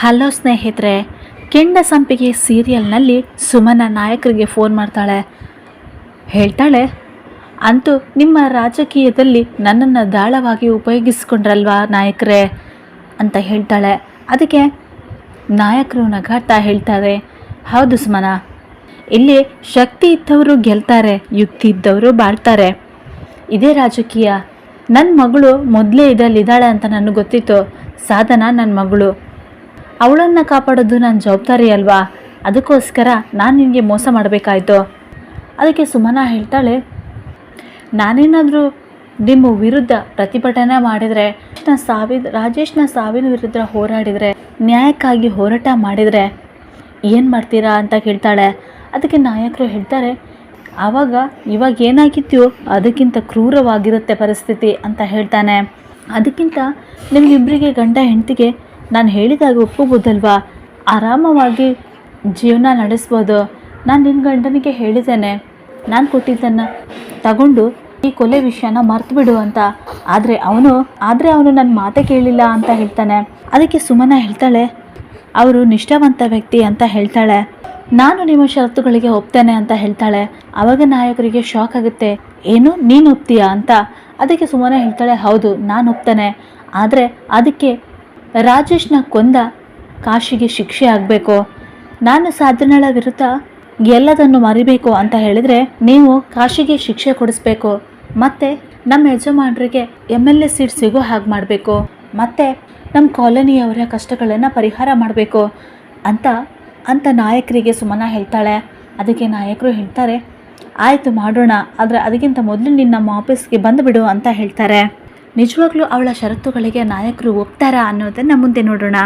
Hello ಸ್ನೇಹಿತರೆ, ಕೆಂಡ ಸಂಪಿಗೆ ಸೀರಿಯಲ್ನಲ್ಲಿ ಸುಮನ ನಾಯಕರಿಗೆ ಫೋನ್ ಮಾಡ್ತಾಳೆ. ಹೇಳ್ತಾಳೆ, ಅಂತೂ ನಿಮ್ಮ ರಾಜಕೀಯದಲ್ಲಿ ನನ್ನನ್ನು ದಾಳವಾಗಿ ಉಪಯೋಗಿಸ್ಕೊಂಡ್ರಲ್ವಾ ನಾಯಕರೇ? ಅಂತ ಹೇಳ್ತಾಳೆ. ಅದಕ್ಕೆ ನಾಯಕರು ನಗಾಡ್ತಾ ಹೇಳ್ತಾರೆ, ಹೌದು ಸುಮನ, ಇಲ್ಲಿ ಶಕ್ತಿ ಇದ್ದವರು ಗೆಲ್ತಾರೆ, ಯುಕ್ತಿ ಇದ್ದವರು ಬಾಳ್ತಾರೆ. ಇದೇ ರಾಜಕೀಯ. ನನ್ನ ಮಗಳು ಮೊದಲೇ ಇದರಲ್ಲಿ ಇದ್ದಾಳೆ ಅಂತ ನನಗೆ ಗೊತ್ತಿತ್ತು. ಸಾಧನ ನನ್ನ ಮಗಳು. ಅವಳನ್ನು ಕಾಪಾಡೋದು ನನ್ನ ಜವಾಬ್ದಾರಿ ಅಲ್ವಾ? ಅದಕ್ಕೋಸ್ಕರ ನಾನು ನಿನಗೆ ಮೋಸ ಮಾಡಬೇಕಾಯ್ತು. ಅದಕ್ಕೆ ಸುಮನ ಹೇಳ್ತಾಳೆ, ನಾನೇನಾದರೂ ನಿಮ್ಮ ವಿರುದ್ಧ ಪ್ರತಿಭಟನೆ ಮಾಡಿದರೆ ನಾನು ಸಾವಿದ, ರಾಜೇಶ್ನ ಸಾವಿನ ವಿರುದ್ಧ ಹೋರಾಡಿದರೆ, ನ್ಯಾಯಕ್ಕಾಗಿ ಹೋರಾಟ ಮಾಡಿದರೆ ಏನು ಮಾಡ್ತೀರಾ ಅಂತ ಕೇಳ್ತಾಳೆ. ಅದಕ್ಕೆ ನಾಯಕರು ಹೇಳ್ತಾರೆ, ಆವಾಗ ಇವಾಗ ಏನಾಗಿತ್ತು ಅದಕ್ಕಿಂತ ಕ್ರೂರವಾಗಿರುತ್ತೆ ಪರಿಸ್ಥಿತಿ ಅಂತ ಹೇಳ್ತಾನೆ. ಅದಕ್ಕಿಂತ ನಿಮಗಿಬ್ಬರಿಗೆ ಗಂಡ ಹೆಂಡತಿಗೆ ನಾನು ಹೇಳಿದಾಗ ಒಪ್ಪಬಹುದಲ್ವಾ ಆರಾಮವಾಗಿ ಜೀವನ ನಡೆಸ್ಬೋದು. ನಾನು ನಿನ್ನ ಗಂಡನಿಗೆ ಹೇಳಿದ್ದೇನೆ. ನಾನು ಕೊಟ್ಟಿದ್ದನ್ನು ತಗೊಂಡು ಈ ಕೊಲೆ ವಿಷಯನ ಮರ್ತು ಬಿಡು ಅಂತ. ಆದರೆ ಅವನು ಆದರೆ ಅವನು ನನ್ನ ಮಾತೇ ಕೇಳಿಲ್ಲ ಅಂತ ಹೇಳ್ತಾನೆ. ಅದಕ್ಕೆ ಸುಮನ ಹೇಳ್ತಾಳೆ, ಅವರು ನಿಷ್ಠಾವಂತ ವ್ಯಕ್ತಿ ಅಂತ ಹೇಳ್ತಾಳೆ. ನಾನು ನಿಮ್ಮ ಷರತ್ತುಗಳಿಗೆ ಒಪ್ತೇನೆ ಅಂತ ಹೇಳ್ತಾಳೆ. ಅವಾಗ ನಾಯಕರಿಗೆ ಶಾಕ್ ಆಗುತ್ತೆ. ಏನು? ನೀನು ಒಪ್ತೀಯಾ? ಅಂತ. ಅದಕ್ಕೆ ಸುಮನ ಹೇಳ್ತಾಳೆ, ಹೌದು, ನಾನು ಒಪ್ತಾನೆ. ಆದರೆ ಅದಕ್ಕೆ ರಾಜೇಶ್ನ ಕೊಂದ ಕಾಶಿಗೆ ಶಿಕ್ಷೆ ಆಗಬೇಕು. ನಾನು ಸಾಧನಳ ವಿರುದ್ಧ ಎಲ್ಲದನ್ನು ಮರಿಬೇಕು ಅಂತ ಹೇಳಿದರೆ ನೀವು ಕಾಶಿಗೆ ಶಿಕ್ಷೆ ಕೊಡಿಸ್ಬೇಕು. ಮತ್ತು ನಮ್ಮ ಯಜಮಾನರಿಗೆ ಎಂ ಎಲ್ ಎ ಸೀಟ್ ಸಿಗೋ ಹಾಗೆ ಮಾಡಬೇಕು. ಮತ್ತು ನಮ್ಮ ಕಾಲೋನಿಯವರ ಕಷ್ಟಗಳನ್ನು ಪರಿಹಾರ ಮಾಡಬೇಕು ಅಂತ ಅಂತ ನಾಯಕರಿಗೆ ಸುಮನ ಹೇಳ್ತಾಳೆ. ಅದಕ್ಕೆ ನಾಯಕರು ಹೇಳ್ತಾರೆ, ಆಯಿತು ಮಾಡೋಣ, ಆದರೆ ಅದಕ್ಕಿಂತ ಮೊದಲು ನಿನ್ನ ನಮ್ಮ ಆಫೀಸ್ಗೆ ಬಂದುಬಿಡು ಅಂತ ಹೇಳ್ತಾರೆ. ನಿಜವಾಗ್ಲೂ ಅವಳ ಷರತ್ತುಗಳಿಗೆ ನಾಯಕರು ಒಪ್ತಾರಾ ಅನ್ನೋದನ್ನು ಮುಂದೆ ನೋಡೋಣ.